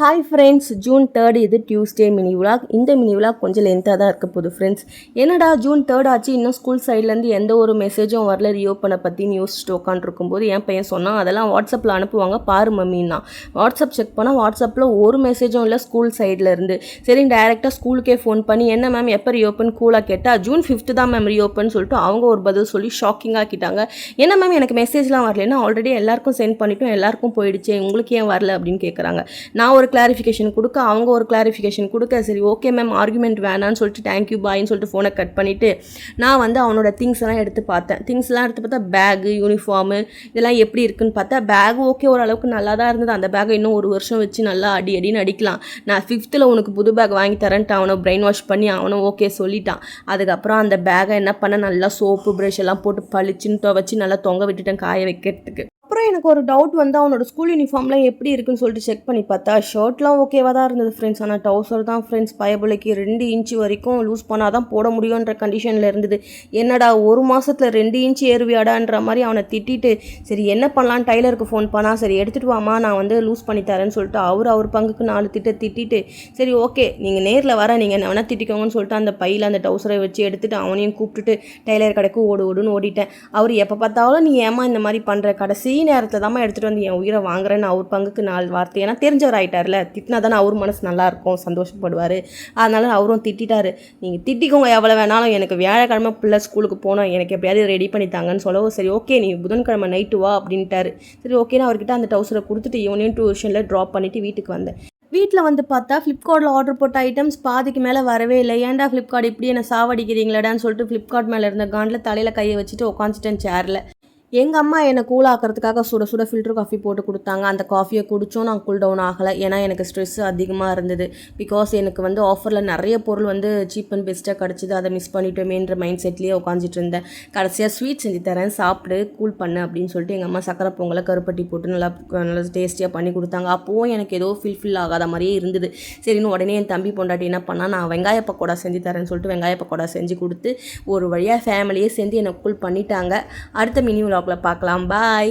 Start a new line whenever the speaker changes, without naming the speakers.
Hi friends June third இது Tuesday mini விழாக் இந்த மினி விழாக் கொஞ்சம் லென்த்தாக தான் இருக்க போகுது ஃப்ரெண்ட்ஸ் என்னடா ஜூன் தேர்ட் ஆச்சு? இன்னும் ஸ்கூல் சைட்லேருந்து எந்த ஒரு மெசேஜும் வரல. ரீஓப்பனை பற்றின்னு ஸ்டோக்கான் இருக்கும்போது என் பையன் சொன்னான் அதெல்லாம் வாட்ஸ்அப்பில் அனுப்புவாங்க பாரு மம்மின்னா வாட்ஸ்அப் செக் பண்ணால் வாட்ஸ்அப்பில் ஒரு மெசேஜும் இல்லை ஸ்கூல் சைடில் இருந்து. சரி டேரெக்டாக ஸ்கூலுக்கே ஃபோன் பண்ணி என்ன மேம் எப்போ ரீஓப்பன் கூலாக கேட்டால் ஜூன் ஃபிஃப்த்து தான் மேம் ரீஓப்பன் சொல்லிட்டு அவங்க ஒரு பதில் சொல்லி ஷாக்கிங்காக ஆக்கிட்டாங்க. என்ன மேம் எனக்கு மெசேஜ்லாம் வரலன்னா ஆல்ரெடி எல்லாருக்கும் சென்ட் பண்ணிட்டோம் எல்லாருக்கும் போயிடுச்சு உங்களுக்கு ஏன் வரல? அப்படின்னு கேட்குறாங்க நான் ஒரு கிளாரிஃபிகேஷன் கொடுக்க அவங்க ஒரு கிளாரிஃபிகேஷன் கொடுக்க சரி ஓகே மேம் ஆர்குமெண்ட் வேணான்னு சொல்லிட்டு தேங்க்யூ பாய்ன்னு சொல்லிட்டு ஃபோனை கட் பண்ணிவிட்டு நான் வந்து அவனோட திங்ஸ் எல்லாம் எடுத்து பார்த்தேன். திங்ஸ்லாம் எடுத்து பார்த்தா பேகு யூனிஃபார்மு இதெல்லாம் எப்படி இருக்குன்னு பார்த்தா பேக் ஓகே ஓரளவுக்கு நல்லா தான் இருந்தது. அந்த பேக்கை இன்னும் ஒரு வருஷம் வச்சு நல்லா அடி அடின்னு அடிக்கலாம். நான் ஃபிஃப்த்தில் உனக்கு புது பேக் வாங்கி தரேன்ட்டு அவனை பிரெயின் வாஷ் பண்ணி அவனும் ஓகே சொல்லிட்டான். அதுக்கப்புறம் அந்த பேக்கை என்ன பண்ண நல்லா சோப்பு ப்ரஷ் எல்லாம் போட்டு பளிச்சுன்னு துவச்சி நல்லா தொங்க விட்டுட்டேன் காய வைக்கிறதுக்கு. அப்புறம் எனக்கு ஒரு டவுட் வந்து அவனோட ஸ்கூல் யூனிஃபார்ம்லாம் எப்படி இருக்குன்னு சொல்லிட்டு செக் பண்ணி பார்த்தா ஷர்ட்லாம் ஓகேவாக தான் இருந்தது ஃப்ரெண்ட்ஸ் ஆனால் டவுசர் தான் ஃப்ரெண்ட்ஸ் பயபுலைக்கு ரெண்டு இன்ச்சு வரைக்கும் லூஸ் பண்ணால் தான் போட முடியுன்ற கண்டிஷனில் இருந்தது. என்னடா ஒரு மாதத்தில் ரெண்டு இன்ச்சு ஏறுவியாடான்ற மாதிரி அவனை திட்டிட்டு சரி என்ன பண்ணலாம் டைலருக்கு ஃபோன் பண்ணால் சரி எடுத்துகிட்டு வாமா நான் வந்து லூஸ் பண்ணி தரேன்னு சொல்லிட்டு அவர் அவர் பங்குக்கு நாலு திட்ட திட்டிட்டு சரி ஓகே நீங்கள் நேரில் வர நீங்கள் என்ன வேணால் திட்டிக்கோங்கன்னு சொல்லிட்டு அந்த பையில் அந்த டவுசரை வச்சு எடுத்துகிட்டு அவனையும் கூப்பிட்டுட்டு டைலர் கடைக்கு ஓடு ஓடுன்னு ஓடிட்டேன். அவர் எப்போ பார்த்தாலும் நீ ஏமா இந்த மாதிரி பண்ணுற கடைசி நேரத்தில் தாம்மா எடுத்துகிட்டு வந்து என் உயிரை வாங்குறேன்னு அவர் பங்குக்கு நாலு வார்த்தை. ஏன்னா தெரிஞ்சவர் ஆயிட்டார்ல திட்டினா தானே அவர் மனசு நல்லாயிருக்கும் சந்தோஷப்படுவார். அதனால அவரும் திட்டாரு நீங்கள் திட்டிக்கோங்க எவ்வளோ வேணாலும். எனக்கு வியாழக்கிழமை பிள்ளை ஸ்கூலுக்கு போனோம் எனக்கு எப்படியாவது ரெடி பண்ணித்தாங்கன்னு சொல்லவும் சரி ஓகே நீ புதன்கிழமை நைட்டு வா அப்படின்ட்டாரு. சரி ஓகேன்னு அவர்கிட்ட அந்த டவுசரை கொடுத்துட்டு இவனையும் டியூஷனில் ட்ராப் பண்ணிவிட்டு வீட்டுக்கு வந்தேன். வீட்டில் வந்து பார்த்தா ஃப்ளிப்கார்ட்டில் ஆர்டர் போட்ட ஐட்டம்ஸ் பாதிக்கு மேலே வரவே இல்லை. ஏன்டா ஃப்ளிப்கார்ட் இப்படி என்ன சாவடிக்கிறீங்களாடான்னு சொல்லிட்டு ஃப்ளிப்கார்ட் மேலே இருந்த காண்டில் தலையில் கையை வச்சுட்டு உட்காந்துட்டேன் சேரில் எங்கள் அம்மா என்னை கூலாக்கிறதுக்காக சுட சுட ஃபில்டர் காஃபி போட்டு கொடுத்தாங்க. அந்த காஃபியை குடித்தோம் நான் கூல் டவுன் ஆகலை. ஏன்னா எனக்கு ஸ்ட்ரெஸ் அதிகமாக இருந்தது. பிகாஸ் எனக்கு வந்து ஆஃபரில் நிறைய பொருள் வந்து சீப் அண்ட் பெஸ்ட்டாக கிடச்சிது. அதை மிஸ் பண்ணிட்டோமேன்ற மைண்ட் செட்லேயே உட்காந்துட்டு இருந்தேன். கடைசியாக ஸ்வீட் செஞ்சு தரேன். சாப்பிடு கூல் பண்ணு அப்படின்னு சொல்லிட்டு எங்கள் அம்மா சக்கரை பொங்கலை கருப்பட்டி போட்டு நல்லா நல்லா டேஸ்டியாக பண்ணி கொடுத்தாங்க. அப்போவும் எனக்கு ஏதோ ஃபில்ஃபில் ஆகாத மாதிரியே இருந்தது. சரின்னு உடனே என் தம்பி பொண்டாட்டி என்ன பண்ணால் நான் வெங்காய பக்கோடா செஞ்சு தரேன்னு சொல்லிட்டு வெங்காய பக்கோடா செஞ்சு கொடுத்து ஒரு வழியாக ஃபேமிலியே சேர்ந்து என்னை கூல் பண்ணிட்டாங்க. அடுத்த மினி vlogல பார்க்கலாம் பாய்